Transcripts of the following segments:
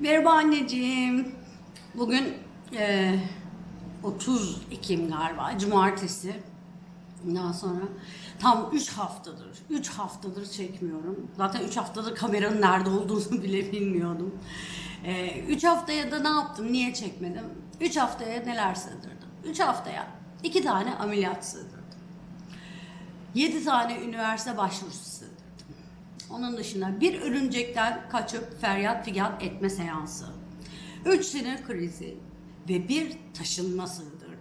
Merhaba anneciğim. Bugün eee 30 Ekim galiba, cumartesi. Ondan sonra tam 3 haftadır, 3 haftadır çekmiyorum. Zaten 3 haftadır kameranın nerede olduğunu bile bilmiyordum. 3 haftaya da ne yaptım, niye çekmedim? 3 haftaya neler sığdırdım? 3 haftaya 2 tane ameliyat sığdırdım. 7 tane üniversite başvurusu sığdırdım. Onun dışında bir örümcekten kaçıp feryat figan etme seansı. 3 sinir krizi ve bir taşınma sığdırdım.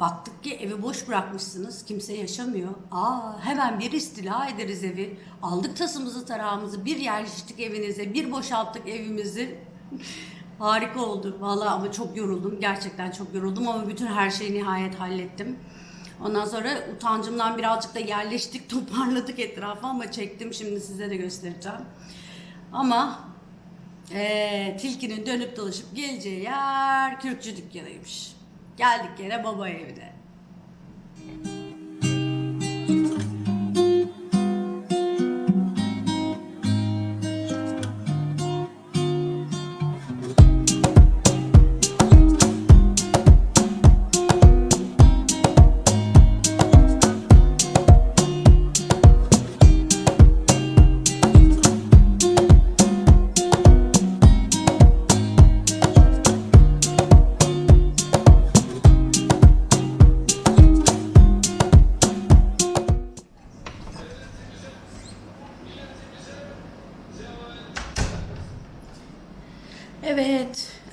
Baktık ki evi boş bırakmışsınız, kimse yaşamıyor. Aa hemen bir istila ederiz evi. Aldık tasımızı tarağımızı, bir yerleştik evinize, bir boşalttık evimizi. Harika oldu. Vallahi ama çok yoruldum. Gerçekten çok yoruldum ama bütün her şeyi nihayet hallettim. Ondan sonra utancımdan birazcık da yerleştik, toparladık etrafı ama çektim. Şimdi size de göstereceğim. Ama eee, tilkinin dönüp dolaşıp geleceği yer kürkçü dükkanıymış. Geldik yine baba evine.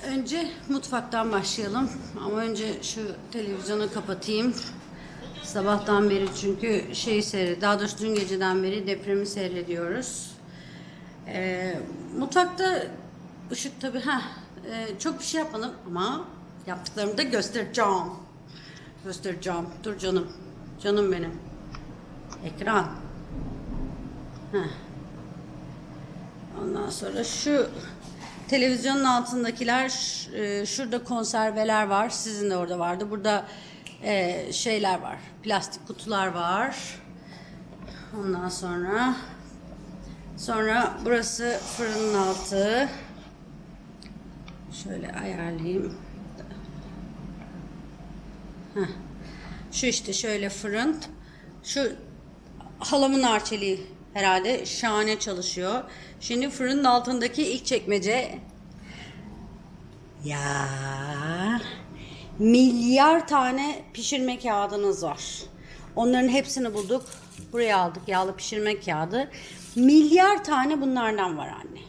Önce mutfaktan başlayalım. Ama önce şu televizyonu kapatayım. Sabahtan beri çünkü şeyi seyred, daha doğrusu dün geceden beri depremi seyrediyoruz. Ee, mutfakta ışık tabii ha çok bir şey yapmadım ama yaptıklarımı da göstereceğim. Göstereceğim. Dur canım. Canım benim. Ekran. Heh. Ondan sonra şu televizyonun altındakiler e, şurada konserveler var. Sizin de orada vardı. Burada e, şeyler var. Plastik kutular var. Ondan sonra sonra burası fırının altı. Şöyle ayarlayayım. Heh. Şu işte şöyle fırın. Şu halamın arçeliği herhalde şahane çalışıyor. Şimdi fırının altındaki ilk çekmece. Ya milyar tane pişirme kağıdınız var. Onların hepsini bulduk. Buraya aldık yağlı pişirme kağıdı. Milyar tane bunlardan var anne.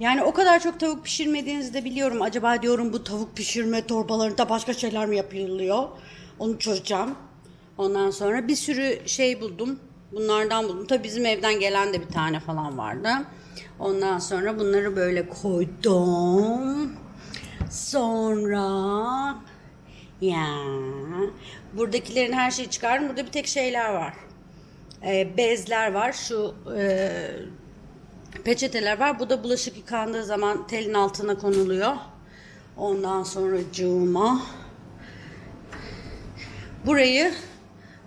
Yani o kadar çok tavuk pişirmediğinizi de biliyorum. Acaba diyorum bu tavuk pişirme torbalarında başka şeyler mi yapılıyor? Onu çözeceğim. Ondan sonra bir sürü şey buldum. Bunlardan buldum. Tabii bizim evden gelen de bir tane falan vardı. Ondan sonra bunları böyle koydum. Sonra ya buradakilerin her şeyi çıkardım. Burada bir tek şeyler var. Ee, bezler var. Şu e, peçeteler var. Bu da bulaşık yıkandığı zaman telin altına konuluyor. Ondan sonra cıvıma. Burayı,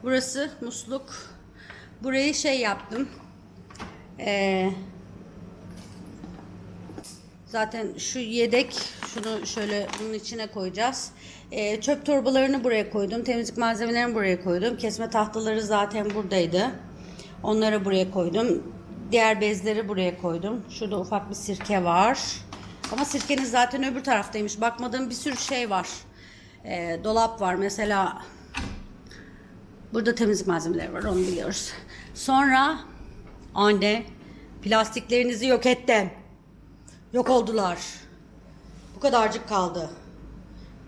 burası musluk. Burayı şey yaptım. Ee, zaten şu yedek, şunu şöyle bunun içine koyacağız. Ee, çöp torbalarını buraya koydum. Temizlik malzemelerini buraya koydum. Kesme tahtaları zaten buradaydı. Onları buraya koydum. Diğer bezleri buraya koydum. Şurada ufak bir sirke var. Ama sirkeniz zaten öbür taraftaymış. Bakmadığım bir sürü şey var. Ee, dolap var. Mesela Burada temizlik malzemeleri var onu biliyoruz. Sonra anne plastiklerinizi yok ettim. Yok oldular. Bu kadarcık kaldı.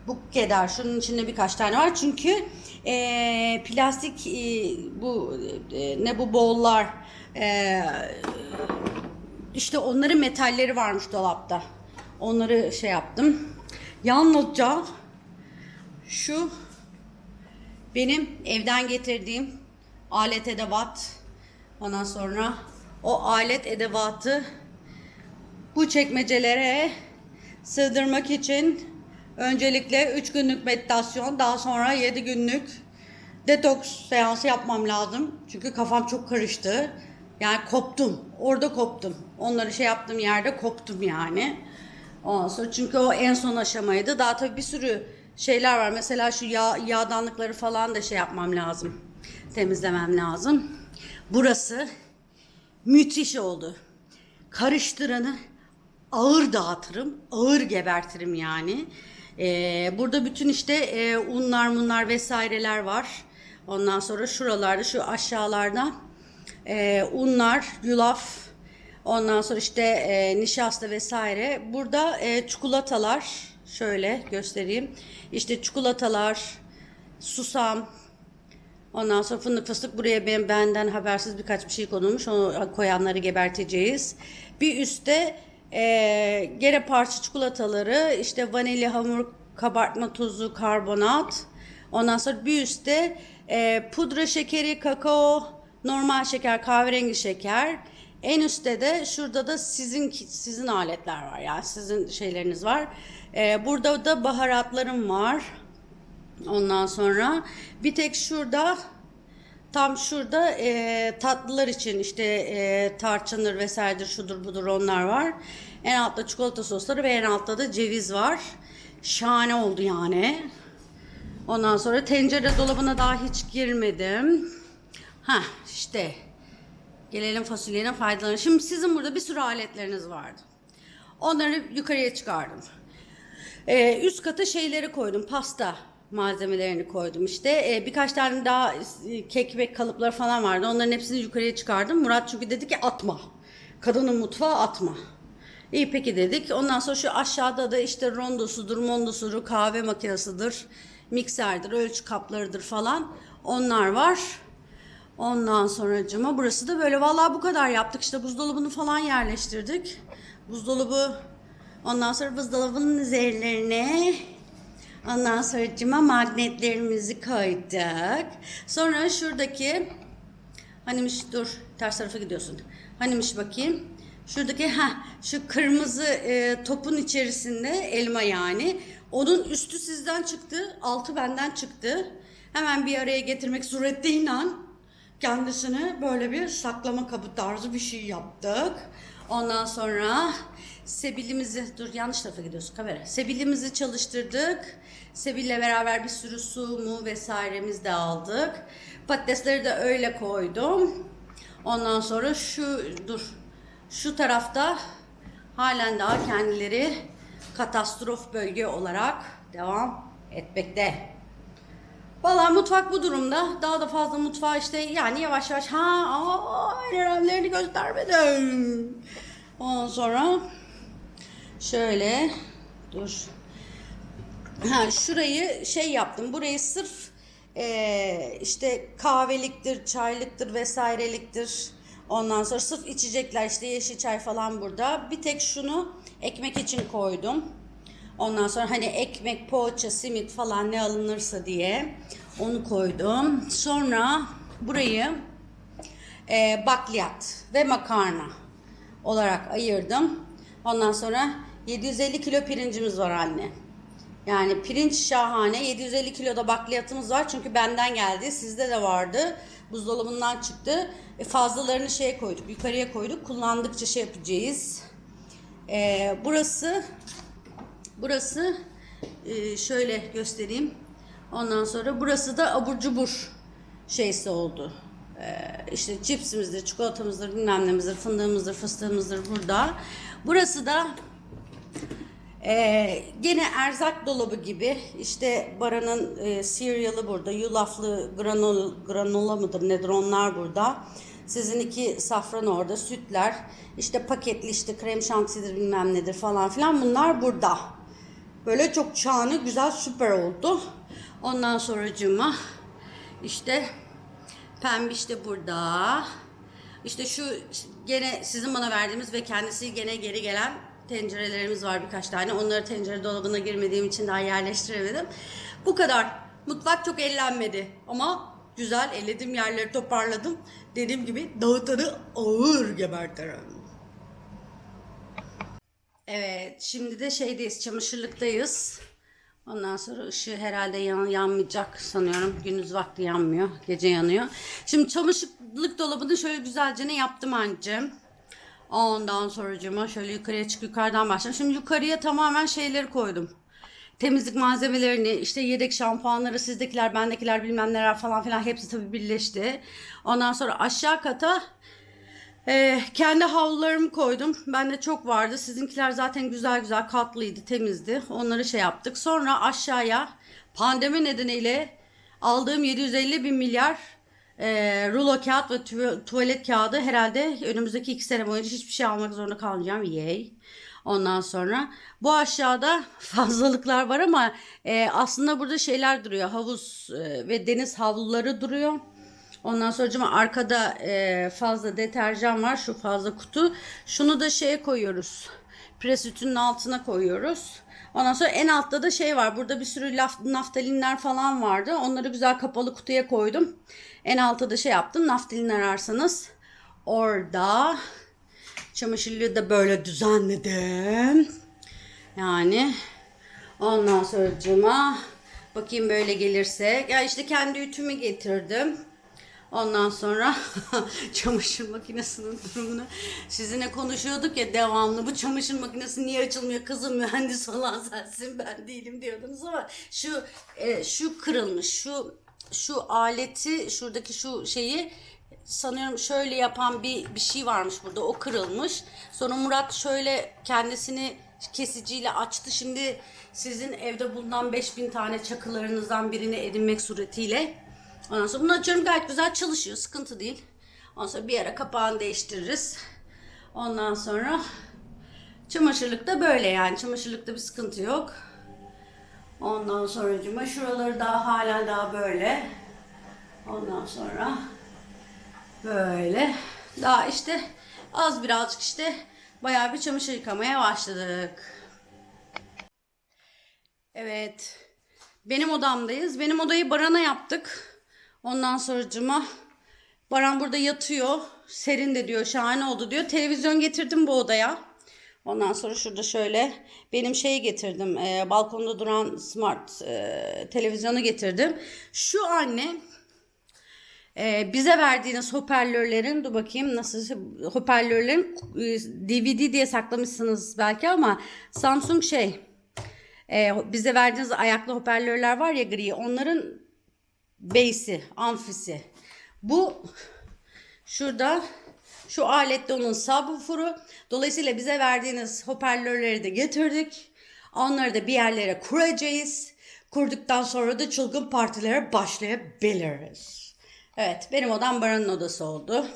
Bu kadar. Şunun içinde birkaç tane var. Çünkü eee, plastik eee, bu eee, ne bu bowl'lar eee, işte onların metalleri varmış dolapta. Onları şey yaptım. Yalnızca şu benim evden getirdiğim alet edevat. Ondan sonra o alet edevatı bu çekmecelere sığdırmak için öncelikle 3 günlük meditasyon, daha sonra 7 günlük detoks seansı yapmam lazım. Çünkü kafam çok karıştı. Yani koptum. Orada koptum. Onları şey yaptığım yerde koptum yani. Ondan sonra çünkü o en son aşamaydı. Daha tabii bir sürü şeyler var. Mesela şu yağ, yağdanlıkları falan da şey yapmam lazım. Temizlemem lazım. Burası müthiş oldu. Karıştıranı ağır dağıtırım, ağır gebertirim yani. Ee, burada bütün işte e, unlar munlar vesaireler var. Ondan sonra şuralarda şu aşağılarda e, unlar, yulaf, ondan sonra işte e, nişasta vesaire. Burada e, çikolatalar şöyle göstereyim. İşte çikolatalar, susam, Ondan sonra fındık fıstık buraya ben, benden habersiz birkaç bir şey konulmuş. Onu koyanları geberteceğiz. Bir üstte e, gene parça çikolataları, işte vanilya hamur, kabartma tozu, karbonat. Ondan sonra bir üstte e, pudra şekeri, kakao, normal şeker, kahverengi şeker. En üstte de şurada da sizin sizin aletler var yani sizin şeyleriniz var. E, burada da baharatlarım var. Ondan sonra bir tek şurada tam şurada e, tatlılar için işte e, tarçındır vesairedir şudur budur onlar var. En altta çikolata sosları ve en altta da ceviz var. Şahane oldu yani. Ondan sonra tencere dolabına daha hiç girmedim. Ha işte gelelim fasulyenin faydalarına. Şimdi sizin burada bir sürü aletleriniz vardı. Onları yukarıya çıkardım. Ee, üst kata şeyleri koydum. Pasta malzemelerini koydum işte. Ee, birkaç tane daha e, kek ve kalıpları falan vardı. Onların hepsini yukarıya çıkardım. Murat çünkü dedi ki atma. Kadının mutfağı atma. İyi peki dedik. Ondan sonra şu aşağıda da işte rondosudur, mondosudur, kahve makinesidir, mikserdir, ölçü kaplarıdır falan. Onlar var. Ondan sonracıma burası da böyle vallahi bu kadar yaptık. İşte buzdolabını falan yerleştirdik. Buzdolabı ondan sonra buzdolabının üzerlerine ondan sonracıma magnetlerimizi koyduk. Sonra şuradaki hanimiş dur ters tarafa gidiyorsun. Hanimiş bakayım. Şuradaki ha şu kırmızı e, topun içerisinde elma yani. Onun üstü sizden çıktı, altı benden çıktı. Hemen bir araya getirmek suretiyle kendisine böyle bir saklama kabı tarzı bir şey yaptık. Ondan sonra sebilimizi, dur yanlış tarafa gidiyorsun kamera. Sebilimizi çalıştırdık. Sebille beraber bir sürü su mu vesairemiz de aldık. Patatesleri de öyle koydum. Ondan sonra şu, dur, şu tarafta halen daha kendileri katastrof bölge olarak devam etmekte. Valla mutfak bu durumda. Daha da fazla mutfağı işte yani yavaş yavaş ha aa, önemlerini göstermedim. Ondan sonra şöyle dur. Ha, şurayı şey yaptım. Burayı sırf eee, işte kahveliktir, çaylıktır vesaireliktir. Ondan sonra sırf içecekler işte yeşil çay falan burada. Bir tek şunu ekmek için koydum. Ondan sonra hani ekmek, poğaça, simit falan ne alınırsa diye onu koydum. Sonra burayı e, bakliyat ve makarna olarak ayırdım. Ondan sonra 750 kilo pirincimiz var anne. Yani pirinç şahane. 750 kilo da bakliyatımız var. Çünkü benden geldi. Sizde de vardı. Buzdolabından çıktı. E, fazlalarını şeye koyduk. Yukarıya koyduk. Kullandıkça şey yapacağız. E, burası Burası e, şöyle göstereyim. Ondan sonra burası da abur cubur şeysi oldu. E, işte cipsimizdir, çikolatamızdır, bilmem nemizdir, fındığımızdır, fıstığımızdır burada. Burası da e, gene erzak dolabı gibi. İşte Baran'ın e, cereal'ı burada. Yulaflı granol, granola mıdır nedir onlar burada. Sizin iki safran orada, sütler, işte paketli işte krem şantidir bilmem nedir falan filan bunlar burada. Böyle çok çağını güzel süper oldu. Ondan sonracığıma işte pembiş de burada. İşte şu gene sizin bana verdiğimiz ve kendisi gene geri gelen tencerelerimiz var birkaç tane. Onları tencere dolabına girmediğim için daha yerleştiremedim. Bu kadar. Mutfak çok ellenmedi ama güzel elledim yerleri toparladım. Dediğim gibi dağıtanı ağır gebertirim. Evet, şimdi de şeydeyiz, çamaşırlıktayız. Ondan sonra ışığı herhalde yan, yanmayacak sanıyorum. Gündüz vakti yanmıyor. Gece yanıyor. Şimdi çamaşırlık dolabını şöyle güzelce ne yaptım anneciğim. Ondan sonracığıma şöyle yukarıya çık yukarıdan başladım. Şimdi yukarıya tamamen şeyleri koydum. Temizlik malzemelerini, işte yedek şampuanları, sizdekiler, bendekiler bilmem neler falan filan hepsi tabii birleşti. Ondan sonra aşağı kata ee, kendi havlularımı koydum. Bende çok vardı. Sizinkiler zaten güzel güzel katlıydı, temizdi. Onları şey yaptık. Sonra aşağıya pandemi nedeniyle aldığım 750 bin milyar e, rulo kağıt ve tu- tuvalet kağıdı herhalde önümüzdeki iki sene boyunca hiçbir şey almak zorunda kalmayacağım. Yay. Ondan sonra bu aşağıda fazlalıklar var ama e, aslında burada şeyler duruyor. Havuz e, ve deniz havluları duruyor. Ondan sonra arkada e, fazla deterjan var. Şu fazla kutu. Şunu da şeye koyuyoruz. Pres ütünün altına koyuyoruz. Ondan sonra en altta da şey var. Burada bir sürü laf, naftalinler falan vardı. Onları güzel kapalı kutuya koydum. En altta da şey yaptım. Naftalin ararsanız orada çamaşırlığı da böyle düzenledim. Yani ondan sonracığıma bakayım böyle gelirse. Ya işte kendi ütümü getirdim. Ondan sonra çamaşır makinesinin durumunu. Sizinle konuşuyorduk ya devamlı bu çamaşır makinesi niye açılmıyor? Kızım mühendis olan sensin ben değilim diyordunuz ama şu e, şu kırılmış şu şu aleti şuradaki şu şeyi sanıyorum şöyle yapan bir bir şey varmış burada o kırılmış. Sonra Murat şöyle kendisini kesiciyle açtı. Şimdi sizin evde bulunan 5000 tane çakılarınızdan birini edinmek suretiyle Ondan sonra bunu açıyorum gayet güzel çalışıyor. Sıkıntı değil. Ondan sonra bir ara kapağını değiştiririz. Ondan sonra çamaşırlıkta böyle yani. Çamaşırlıkta bir sıkıntı yok. Ondan sonra şuraları daha hala daha böyle. Ondan sonra böyle. Daha işte az birazcık işte bayağı bir çamaşır yıkamaya başladık. Evet. Benim odamdayız. Benim odayı barana yaptık. Ondan sonracıma Baran burada yatıyor. Serin de diyor şahane oldu diyor. Televizyon getirdim bu odaya. Ondan sonra şurada şöyle benim şeyi getirdim. e, balkonda duran smart e, televizyonu getirdim. Şu anne e, bize verdiğiniz hoparlörlerin dur bakayım nasıl hoparlörlerin e, DVD diye saklamışsınız belki ama Samsung şey e, bize verdiğiniz ayaklı hoparlörler var ya gri onların base'i, amfisi. Bu şurada şu alette onun subwoofer'u. Dolayısıyla bize verdiğiniz hoparlörleri de getirdik. Onları da bir yerlere kuracağız. Kurduktan sonra da çılgın partilere başlayabiliriz. Evet benim odam Baran'ın odası oldu.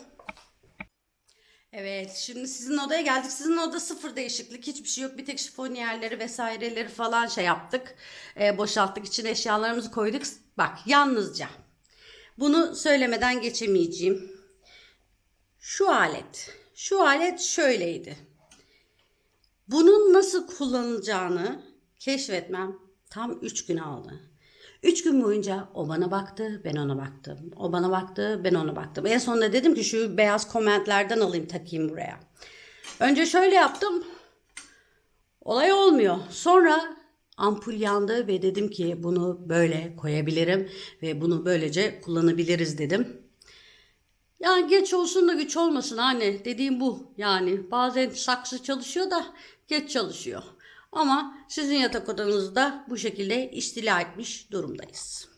Evet şimdi sizin odaya geldik. Sizin oda sıfır değişiklik. Hiçbir şey yok. Bir tek şifoniyerleri vesaireleri falan şey yaptık. Ee, boşalttık. İçine eşyalarımızı koyduk. Bak yalnızca. Bunu söylemeden geçemeyeceğim. Şu alet. Şu alet şöyleydi. Bunun nasıl kullanılacağını keşfetmem tam 3 gün aldı. 3 gün boyunca o bana baktı, ben ona baktım. O bana baktı, ben ona baktım. En sonunda dedim ki şu beyaz komentlerden alayım takayım buraya. Önce şöyle yaptım. Olay olmuyor. Sonra ampul yandı ve dedim ki bunu böyle koyabilirim ve bunu böylece kullanabiliriz dedim. Yani geç olsun da güç olmasın anne dediğim bu. Yani bazen saksı çalışıyor da geç çalışıyor. Ama sizin yatak odanızda bu şekilde istila etmiş durumdayız.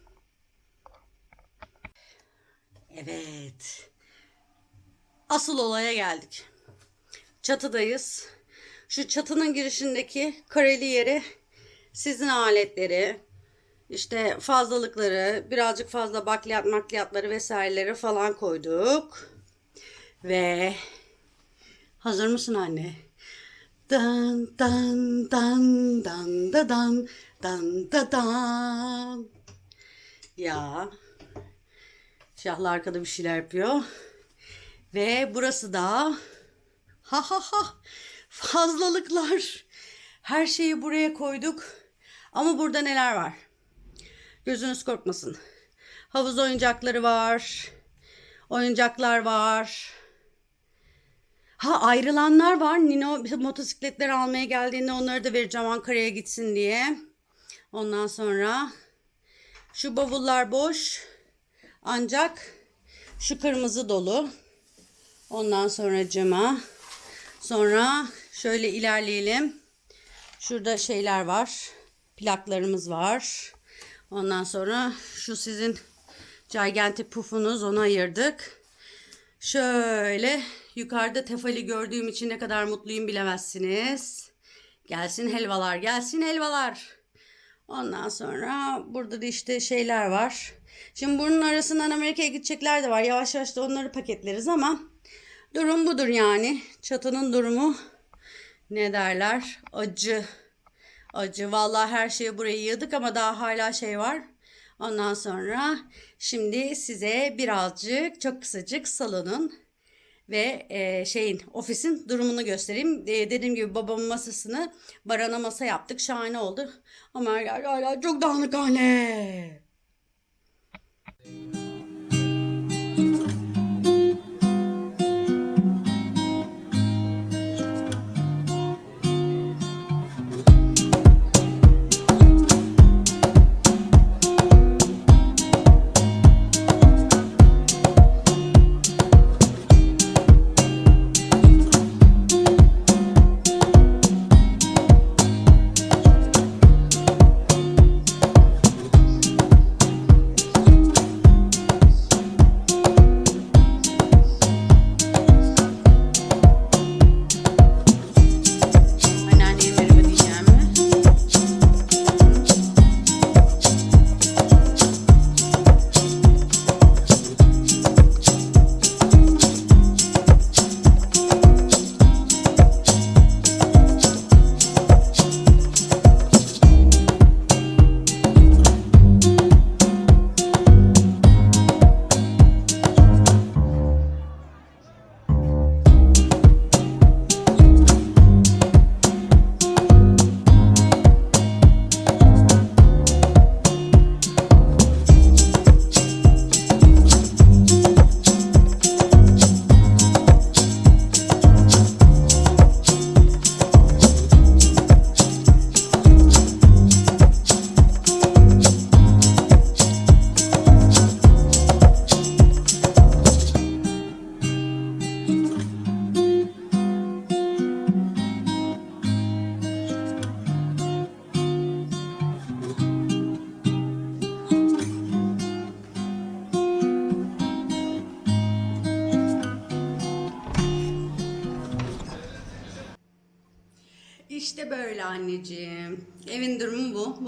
Evet. Asıl olaya geldik. Çatıdayız. Şu çatının girişindeki kareli yere sizin aletleri, işte fazlalıkları, birazcık fazla bakliyat makliyatları vesaireleri falan koyduk. Ve hazır mısın anne? Dan dan dan dan da dan dan da dan. Ya. Şahlı arkada bir şeyler yapıyor. Ve burası da ha ha ha fazlalıklar. Her şeyi buraya koyduk. Ama burada neler var? Gözünüz korkmasın. Havuz oyuncakları var. Oyuncaklar var. Ha ayrılanlar var. Nino motosikletler almaya geldiğinde onları da vereceğim Ankara'ya gitsin diye. Ondan sonra şu bavullar boş. Ancak şu kırmızı dolu. Ondan sonra cama. Sonra şöyle ilerleyelim. Şurada şeyler var. Plaklarımız var. Ondan sonra şu sizin gigantic pufunuz onu ayırdık. Şöyle yukarıda tefali gördüğüm için ne kadar mutluyum bilemezsiniz. Gelsin helvalar, gelsin helvalar. Ondan sonra burada da işte şeyler var. Şimdi bunun arasından Amerika'ya gidecekler de var. Yavaş yavaş da onları paketleriz ama durum budur yani. Çatının durumu ne derler? Acı. Acı. Vallahi her şeyi buraya yığdık ama daha hala şey var. Ondan sonra şimdi size birazcık çok kısacık salonun ve e, şeyin ofisin durumunu göstereyim. E, dediğim gibi babamın masasını barana masa yaptık. Şahane oldu. Ama yer hala çok dağınık hale.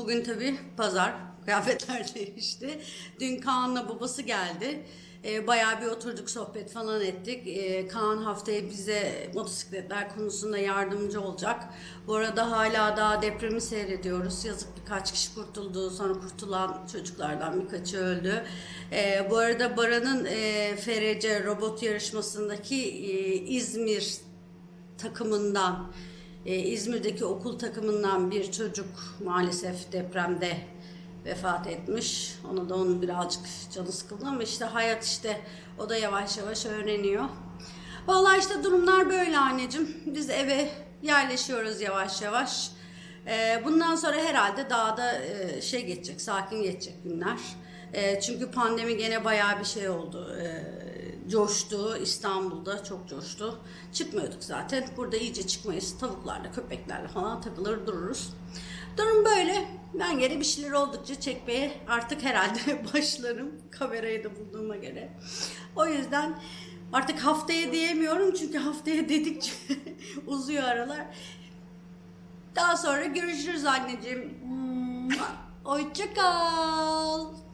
Bugün tabi pazar. Kıyafetler değişti. Dün Kaan'la babası geldi. Ee, bayağı bir oturduk sohbet falan ettik. Ee, Kaan haftaya bize motosikletler konusunda yardımcı olacak. Bu arada hala daha depremi seyrediyoruz. Yazık birkaç kişi kurtuldu. Sonra kurtulan çocuklardan birkaçı öldü. Ee, bu arada Baran'ın e, FRC robot yarışmasındaki e, İzmir takımından e, İzmir'deki okul takımından bir çocuk maalesef depremde vefat etmiş. Ona da onun birazcık canı sıkıldı ama işte hayat işte o da yavaş yavaş öğreniyor. Vallahi işte durumlar böyle anneciğim. Biz eve yerleşiyoruz yavaş yavaş. E, bundan sonra herhalde dağda e, şey geçecek, sakin geçecek günler. E, çünkü pandemi gene bayağı bir şey oldu. E, coştu. İstanbul'da çok coştu. Çıkmıyorduk zaten. Burada iyice çıkmayız. Tavuklarla, köpeklerle falan takılır dururuz. Durum böyle. Ben gene bir şeyler oldukça çekmeye artık herhalde başlarım. Kamerayı da bulduğuma göre. O yüzden artık haftaya diyemiyorum çünkü haftaya dedikçe uzuyor aralar. Daha sonra görüşürüz anneciğim. Hoşça kal.